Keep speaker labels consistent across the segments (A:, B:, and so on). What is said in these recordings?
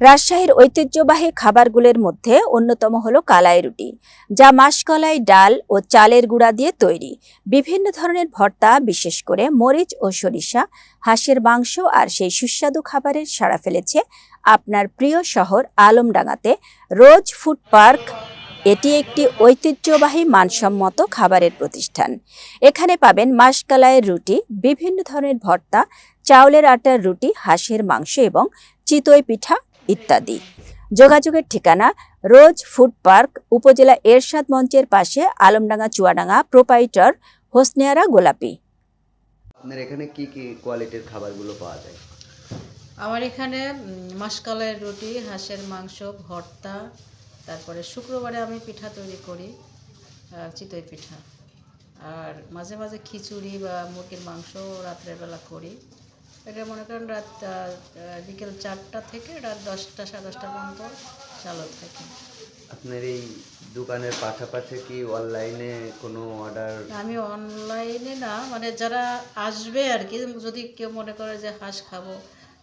A: রাজশাহীর ঐতিহ্যবাহী খাবারগুলোর মধ্যে অন্যতম হলো কালাই রুটি, যা মাসকলাই, ডাল ও চালের গুঁড়া দিয়ে তৈরি। বিভিন্ন ধরনের ভর্তা, বিশেষ করে মরিচ ও সরিষা, হাঁসের মাংস আর সেই সুস্বাদু খাবারের সাড়া ফেলেছে আপনার প্রিয় শহর আলমডাঙ্গাতে। রোজ ফুড পার্ক, এটি একটি ঐতিহ্যবাহী মানসম্মত খাবারের প্রতিষ্ঠান। এখানে পাবেন মাসকলাইয়ের রুটি, বিভিন্ন ধরনের ভর্তা, চাউলের আটার রুটি, হাঁসের মাংস এবং চিতই পিঠা ইত্যাদি। যোগাযোগের ঠিকানা রোজ ফুড পার্ক উপজেলা এরশাদ মঞ্চের পাশে আলমডাঙ্গা চুয়াডাঙ্গা প্রোপাইটর হোসনিয়ারা গোলাপি।
B: আপনার এখানে কি কি কোয়ালিটির খাবারগুলো পাওয়া যায়?
C: আমার এখানে উম, মাসকলাইয়ের রুটি হাঁসের মাংস ভর্তা তারপরে শুক্রবারে আমি পিঠা তৈরি করি চিতই পিঠা। আর মাঝে মাঝে খিচুড়ি বা মুরগির মাংস রাত্রের বেলা করি। এটা মনে করেন রাত বিকেল চারটা থেকে রাত দশটা সাড়ে দশটা পর্যন্ত চালু থাকে।
B: আপনার এই দোকানের পাশাপাশি কি অনলাইনে কোনো অর্ডার?
C: আমি অনলাইনে না মানে যারা আসবে আর কি যদি কেউ মনে করে যে হাঁস খাব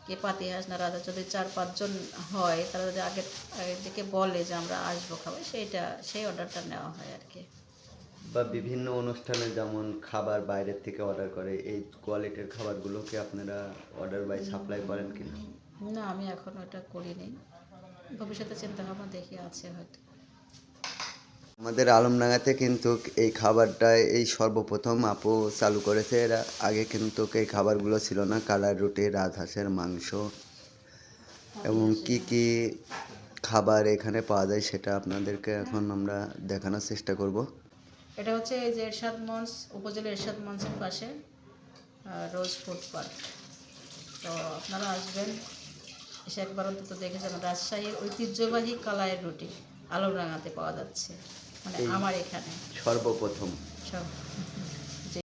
C: কে পাতি হাঁস না রাজা যদি চার পাঁচজন হয় তারা যদি আগে আগের দিকে বলে যে আমরা আসব খাব সেইটা সেই অর্ডারটা নেওয়া হয় আর কি।
B: বা বিভিন্ন অনুষ্ঠানে যেমন খাবার বাইরের থেকে অর্ডার করে এই কোয়ালিটির খাবারগুলোকে আপনারা অর্ডার বাই সাপ্লাই করেন কিনা?
C: না আমি এখন ওটা করিনি। ভবিষ্যতে চিন্তা ভাবনা দেখি আছে হয়তো।
B: আমাদের আলমডাঙ্গাতে কিন্তু এই খাবারটা এই সর্বপ্রথম আপু চালু করেছে। এরা আগে কিন্তু এই খাবারগুলো ছিল না কালার রুটি রাজহাঁসের মাংস। এবং কি কি খাবার এখানে পাওয়া যায় সেটা আপনাদেরকে এখন আমরা দেখানোর চেষ্টা করব।
C: এটা হচ্ছে এই যে এরশাদ মঞ্চ উপজেলা এরশাদ মঞ্চের পাশে রোজ ফুড পার্ক। তো আপনারা আসবেন এসে একবার অন্তত দেখে যাবেন। রাজশাহীর ঐতিহ্যবাহী কালাইয়ের রুটি আলোরাঙাতে পাওয়া যাচ্ছে। মানে আমার এখানে।
B: সর্বপ্রথম।
C: সব